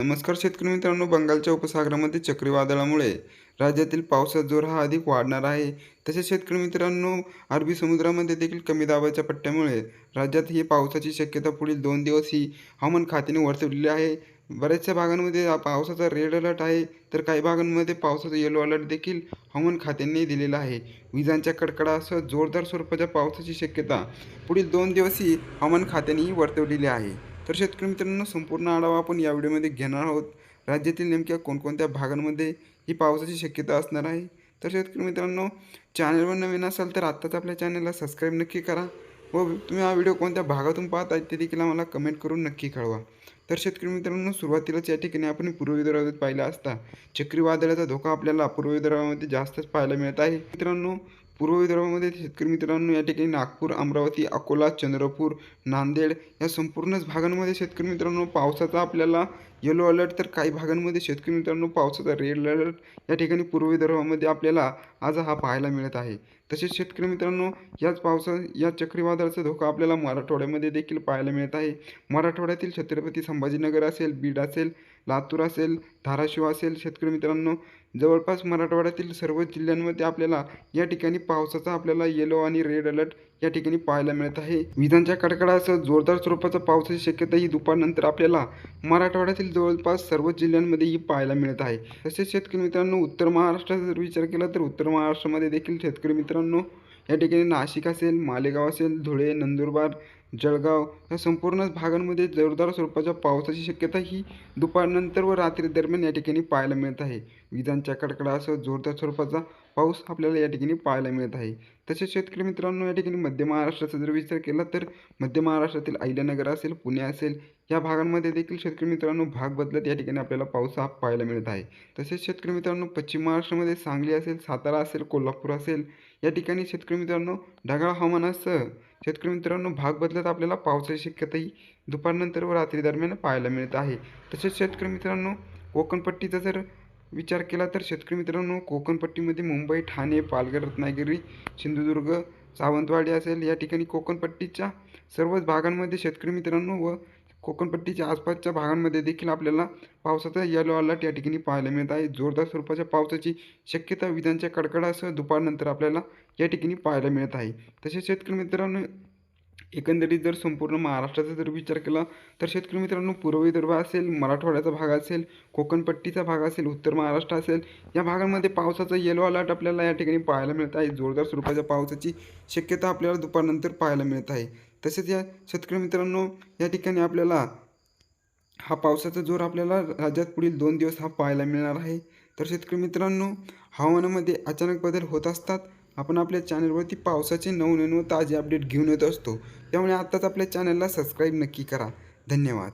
नमस्कार शेतकरी मित्रांनो बंगालच्या उपसागरामध्ये चक्रीवादळामुळे राज्यातील पावसाचा जोर हा अधिक वाढणार आहे. तसेच शेतकरी मित्रांनो अरबी समुद्रामध्ये देखील कमी दाबाच्या पट्ट्यामुळे राज्यात ही पावसाची शक्यता पुढील दोन दिवस ही हवामान खात्याने वर्तवलेली आहे. बऱ्याचशा भागांमध्ये पावसाचा रेड अलर्ट आहे तर काही भागांमध्ये पावसाचा येलो अलर्ट देखील हवामान खात्याने दिलेला आहे. विजांच्या कडकडासह जोरदार स्वरूपाच्या पावसाची शक्यता पुढील दोन दिवसही हवामान खात्यानेही वर्तवलेली आहे. तर शेतकरी मित्रांनो संपूर्ण आढावा आपण या व्हिडिओमध्ये घेणार आहोत. राज्यातील नेमक्या कोणकोणत्या भागांमध्ये ही पावसाची शक्यता असणार आहे? तर शेतकरी मित्रांनो चॅनलवर नवीन असाल तर आत्ताच आपल्या चॅनलला सबस्क्राईब नक्की करा व तुम्ही हा व्हिडिओ कोणत्या भागातून पाहत आहे ते देखील आम्हाला कमेंट करून नक्की कळवा. तर शेतकरी मित्रांनो सुरुवातीलाच या ठिकाणी आपण पूर्व विदर्भात पाहिलं असता चक्रीवादळाचा धोका आपल्याला पूर्व विदर्भामध्ये जास्तच पाहायला मिळत आहे. मित्रांनो पूर्व विदर्भामध्ये शेतकरी मित्रांनो या ठिकाणी नागपूर अमरावती अकोला चंद्रपूर नांदेड या संपूर्णच भागांमध्ये शेतकरी मित्रांनो पावसाचा आपल्याला येलो अलर्ट तर काही भागांमध्ये शेतकरी मित्रांनो पावसाचा रेड अलर्ट या ठिकाणी पूर्व विदर्भामध्ये आपल्याला आज हा पाहायला मिळत आहे. तसेच शेतकरी मित्रांनो याच पावसा या चक्रीवादळाचा धोका आपल्याला मराठवाड्यामध्ये देखील पाहायला मिळत आहे. मराठवाड्यातील छत्रपती संभाजीनगर असेल बीड असेल लातूर असेल धाराशिव असेल शेतकरी मित्रांनो जवळपास मराठवाड्यातील सर्व जिल्ह्यांमध्ये आपल्याला या ठिकाणी पावसाचा आपल्याला येलो आणि रेड अलर्ट या ठिकाणी पाहायला मिळत आहे. विजांच्या कडकडासह जोरदार स्वरूपाचा पावसाची शक्यता ही दुपारनंतर आपल्याला मराठवाड्यातील जवळपास सर्व जिल्ह्यांमध्ये ही पाहायला मिळत आहे. तसेच शेतकरी मित्रांनो उत्तर महाराष्ट्राचा जर विचार केला तर उत्तर महाराष्ट्रामध्ये देखील शेतकरी मित्रांनो या ठिकाणी नाशिक असेल मालेगाव असेल धुळे नंदुरबार जळगाव या संपूर्ण भागांमध्ये जोरदार स्वरूपाच्या पावसाची शक्यता ही दुपारनंतर व रात्री दरम्यान या ठिकाणी पाहायला मिळत आहे. विजांच्या कडकडासह जोरदार स्वरूपाचा पाऊस आपल्याला या ठिकाणी पाहायला मिळत आहे. तसेच शेतकरी मित्रांनो या ठिकाणी मध्य महाराष्ट्राचा जर विचार केला तर मध्य महाराष्ट्रातील अहिल्यानगर असेल पुणे असेल या भागांमध्ये देखील शेतकरी मित्रांनो भाग बदलत या ठिकाणी आपल्याला पाऊस हा पाहायला मिळत आहे. तसेच शेतकरी मित्रांनो पश्चिम महाराष्ट्रामध्ये सांगली असेल सातारा असेल कोल्हापूर असेल या ठिकाणी शेतकरी मित्रांनो ढगाळ हवामानासह शेतकरी मित्रांनो भाग बदलत आपल्याला पावसाची शक्यताही दुपारनंतर व रात्री दरम्यान पाहायला मिळत आहे. तसेच शेतकरी मित्रांनो कोकणपट्टीचा जर विचार केला तर शेतकरी मित्रांनो कोकणपट्टीमध्ये मुंबई ठाणे पालघर रत्नागिरी सिंधुदुर्ग सावंतवाडी असेल. या ठिकाणी कोकणपट्टीच्या सर्वच भागांमध्ये शेतकरी मित्रांनो व कोकणपट्टीच्या आसपासच्या भागांमध्ये देखील आपल्याला पावसाचा येलो अलर्ट या ठिकाणी पाहायला मिळत आहे. जोरदार स्वरूपाच्या पावसाची शक्यता विजांच्या कडकडासह दुपारनंतर आपल्याला या ठिकाणी पाहायला मिळत आहे. तसेच शेतकरी मित्रांनो एकंदरीत जर संपूर्ण महाराष्ट्राचा जर विचार केला तर शेतकरी मित्रांनो पूर्व विदर्भ असेल मराठवाड्याचा भाग असेल कोकणपट्टीचा भाग असेल उत्तर महाराष्ट्र असेल या भागांमध्ये पावसाचा येलो अलर्ट आपल्याला या ठिकाणी पाहायला मिळत आहे. जोरदार स्वरूपाच्या पावसाची शक्यता आपल्याला दुपारनंतर पाहायला मिळत आहे. तसेच या शेतकरी मित्रांनो या ठिकाणी आपल्याला हा पावसाचा जोर आपल्याला राज्यात पुढील दोन दिवस हा पाहायला मिळणार आहे. तर शेतकरी मित्रांनो हवामानामध्ये अचानक बदल होत असतात. आपण आपल्या चॅनलवरती पावसाचे नवनवीन व ताजे अपडेट घेऊन येत असतो. त्यामुळे आत्ताच आपल्या चॅनलला सबस्क्राईब नक्की करा. धन्यवाद.